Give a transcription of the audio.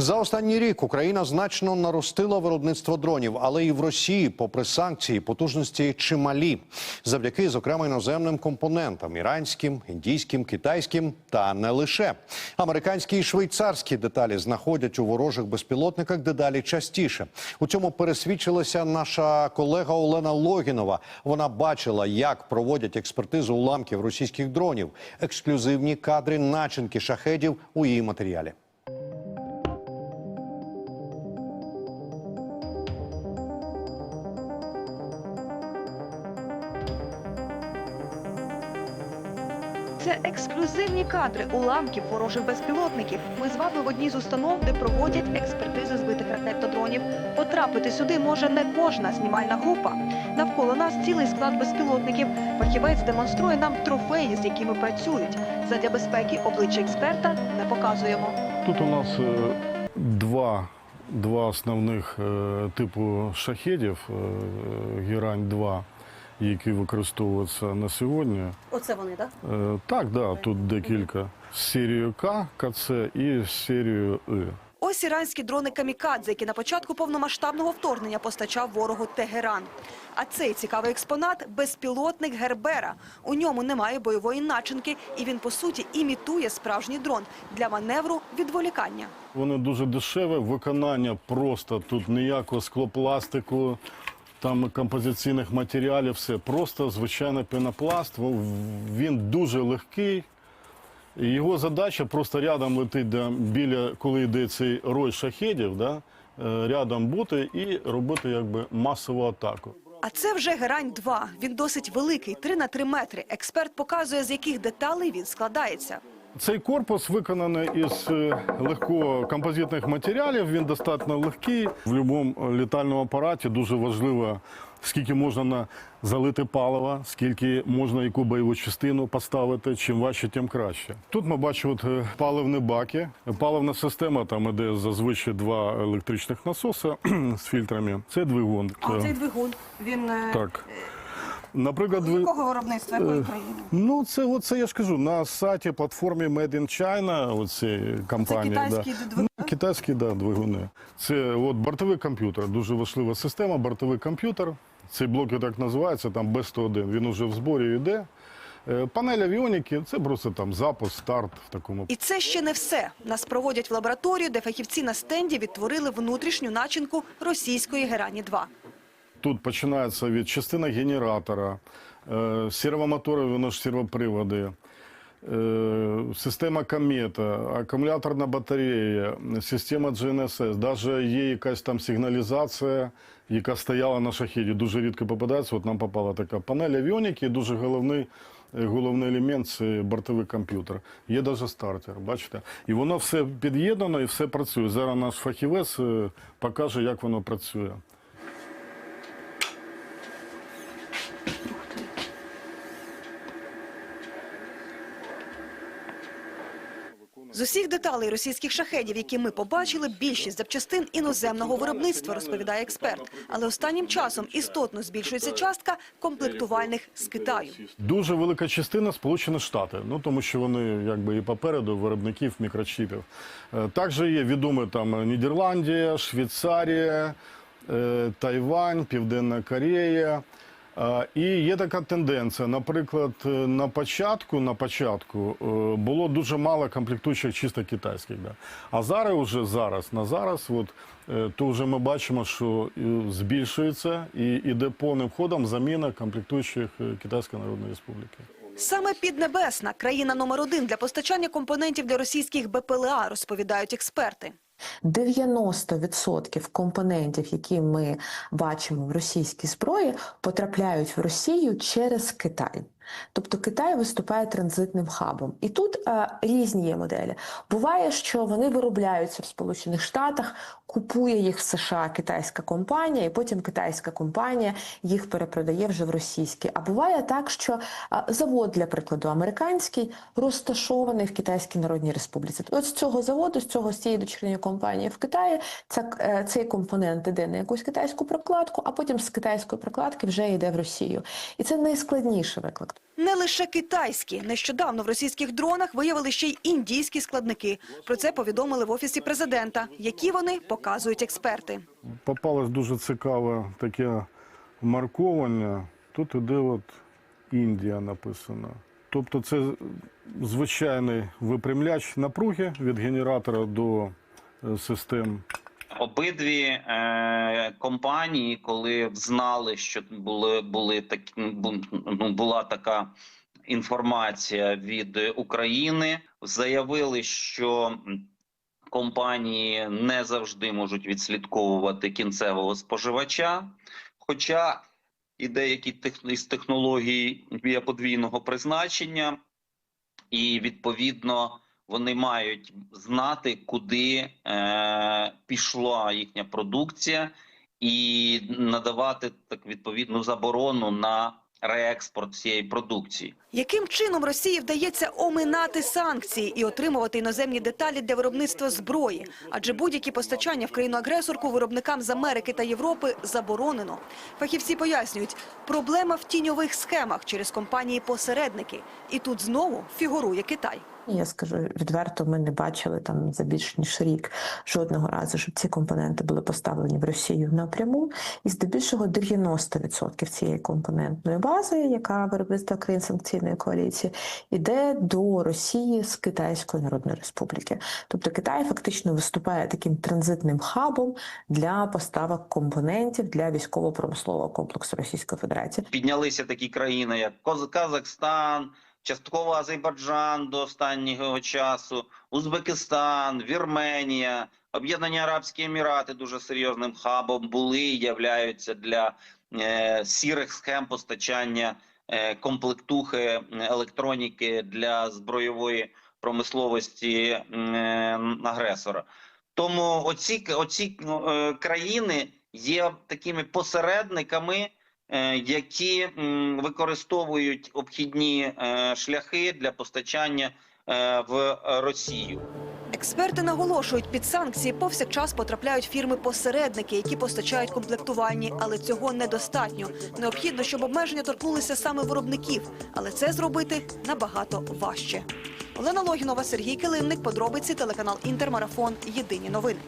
За останній рік Україна значно наростила виробництво дронів, але і в Росії, попри санкції, потужності чималі, завдяки зокрема іноземним компонентам іранським, індійським, китайським та не лише американські і швейцарські деталі знаходять у ворожих безпілотниках дедалі частіше. У цьому пересвідчилася наша колега Олена Логінова. Вона бачила, як проводять експертизу уламків російських дронів. Ексклюзивні кадри начинки шахедів у її матеріалі. Ексклюзивні кадри уламків ворожих безпілотників. Ми з вами в одній з установ, де проводять експертизи збитих ракет та дронів. Потрапити сюди може не кожна знімальна група. Навколо нас цілий склад безпілотників. Фахівець демонструє нам трофеї, з якими працюють. Задля безпеки обличчя експерта не показуємо. Тут у нас е, два, два основних е, типу шахедів е, Герань-2, які використовуються на сьогодні. Оце вони, так? Е, Так, да, тут декілька. З серією К, КЦ і з серією. Ось іранські дрони камікадзе, які на початку повномасштабного вторгнення постачав ворогу Тегеран. А цей цікавий експонат безпілотник Гербера. У ньому немає бойової начинки, і він по суті імітує справжній дрон для маневру відволікання. Вони дуже дешеві, виконання просто тут ніякого склопластику, там композиційних матеріалів, все просто звичайний пенопласт. Він дуже легкий. Його задача просто рядом летить да, біля, коли йде цей рой шахедів, да, е, рядом бути і робити якби масову атаку. А це вже герань 2 Він досить великий, 3 на 3 метри. Експерт показує, з яких деталей він складається. Цей корпус виконаний із е, легкого композитних матеріалів. Він достатньо легкий. В будь-якому літальному апараті дуже важливо, скільки можна на залити палива, скільки можна яку бойову частину поставити. Чим важче, тим краще. Тут ми бачимо от, е, паливні баки. Паливна система там іде зазвичай два електричних насоси з фільтрами. Це двигун. А цей двигун, він е, Так. Наприклад, ви... якого виробництва якої країни? Ну, це, оце я ж кажу, на сайті платформі Made in China, оці компанії. китайські да. двигуни? Ну, китайські, да, двигуни. Це от бортовий комп'ютер, дуже важлива система, бортовий комп'ютер. Цей блок і так називається, там B101, він уже в зборі йде. Е, Панель авіоніки, це просто там запуск, старт в такому. І це ще не все. Нас проводять в лабораторію, де фахівці на стенді відтворили внутрішню начинку російської герані 2 Тут починається від частини генератора, е, сервомотори, воно ж сервоприводи, е, система комета, акумуляторна батарея, система GNSS, навіть є якась там сигналізація, яка стояла на шахіді. Дуже рідко попадається. От нам попала така панель авіоніки, дуже головний. е, Головний елемент це бортовий комп'ютер. Є навіть стартер, бачите? І воно все під'єднано і все працює. Зараз наш фахівець покаже, як воно працює. З усіх деталей російських шахедів, які ми побачили, більшість запчастин іноземного виробництва, розповідає експерт. Але останнім часом істотно збільшується частка комплектувальних з Китаю. Дуже велика частина Сполучені Штати, ну тому що вони якби і попереду виробників мікрочіпів. Е, Також є відомі там Нідерландія, Швейцарія, е, Тайвань, Південна Корея. І є така тенденція. Наприклад, е, на початку, на початку е, було дуже мало комплектуючих чисто китайських. Да. А зараз уже зараз, на зараз, от, е, то вже ми бачимо, що збільшується і йде повним ходом заміна комплектуючих Китайської Народної Республіки. Саме Піднебесна – країна номер один для постачання компонентів для російських БПЛА, розповідають експерти. 90% компонентів, які ми бачимо в російській зброї, потрапляють в Росію через Китай. Тобто Китай виступає транзитним хабом. І тут е, різні є моделі. Буває, що вони виробляються в Сполучених Штатах, купує їх в США китайська компанія, і потім китайська компанія їх перепродає вже в російські. А буває так, що е, завод, для прикладу, американський, розташований в Китайській Народній Республіці. От з цього заводу, з цього з цієї дочірньої компанії в Китаї, ця, е, цей компонент іде на якусь китайську прокладку, а потім з китайської прокладки вже йде в Росію. І це найскладніший виклик. Не лише китайські. Нещодавно в російських дронах виявили ще й індійські складники. Про це повідомили в офісі президента. Які вони показують експерти. Попалось дуже цікаве таке марковання. Тут іде от Індія написано. Тобто це звичайний випрямляч напруги від генератора до е, систем Обидві е, компанії, коли знали, що були, були такі, ну, була така інформація від України, заявили, що компанії не завжди можуть відслідковувати кінцевого споживача. Хоча і деякі тех- із технологій подвійного призначення, і відповідно вони мають знати, куди е, пішла їхня продукція, і надавати так відповідну заборону на реекспорт цієї продукції. Яким чином Росії вдається оминати санкції і отримувати іноземні деталі для виробництва зброї? Адже будь-які постачання в країну-агресорку виробникам з Америки та Європи заборонено. Фахівці пояснюють, проблема в тіньових схемах через компанії-посередники. І тут знову фігурує Китай. Я скажу відверто, ми не бачили там за більш ніж рік жодного разу, щоб ці компоненти були поставлені в Росію напряму. І здебільшого 90% цієї компонентної бази, яка виробництва країн санкційної коаліції, іде до Росії з Китайської Народної Республіки. Тобто Китай фактично виступає таким транзитним хабом для поставок компонентів для військово-промислового комплексу Російської Федерації. Піднялися такі країни, як Казахстан, частково Азербайджан до останнього часу, Узбекистан, Вірменія, Об'єднані Арабські Емірати дуже серйозним хабом були і являються для е, сірих схем постачання е, комплектухи електроніки для збройової промисловості е, агресора. Тому оці, оці е, країни є такими посередниками які використовують обхідні е, шляхи для постачання е, в Росію. Експерти наголошують, під санкції повсякчас потрапляють фірми-посередники, які постачають комплектувальні, але цього недостатньо. Необхідно, щоб обмеження торкнулися саме виробників, але це зробити набагато важче. Олена Логінова, Сергій Килимник, подробиці телеканал Інтермарафон. Єдині новини.